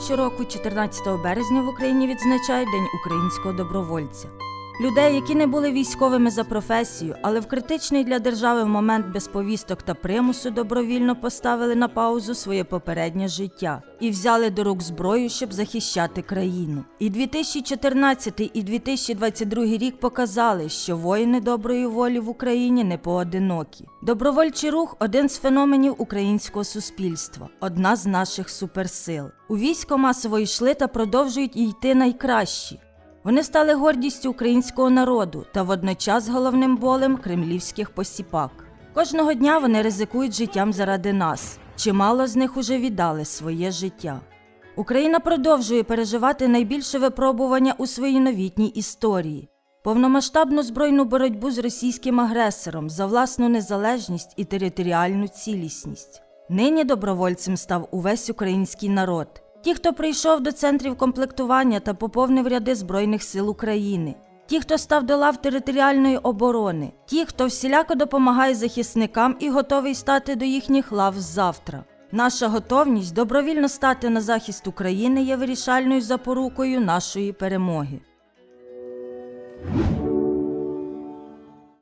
Щороку, 14 березня, в Україні відзначають День українського добровольця. Людей, які не були військовими за професією, але в критичний для держави момент без повісток та примусу добровільно поставили на паузу своє попереднє життя і взяли до рук зброю, щоб захищати країну. І 2014 і 2022 рік показали, що воїни доброї волі в Україні не поодинокі. Добровольчий рух один з феноменів українського суспільства, одна з наших суперсил. У військо масово йшли та продовжують йти найкращі. Вони стали гордістю українського народу та водночас головним болем кремлівських посіпак. Кожного дня вони ризикують життям заради нас. Чимало з них уже віддали своє життя. Україна продовжує переживати найбільше випробування у своїй новітній історії. Повномасштабну збройну боротьбу з російським агресором за власну незалежність і територіальну цілісність. Нині добровольцем став увесь український народ. Ті, хто прийшов до центрів комплектування та поповнив ряди Збройних сил України, ті, хто став до лав територіальної оборони, ті, хто всіляко допомагає захисникам і готовий стати до їхніх лав завтра. Наша готовність добровільно стати на захист України є вирішальною запорукою нашої перемоги.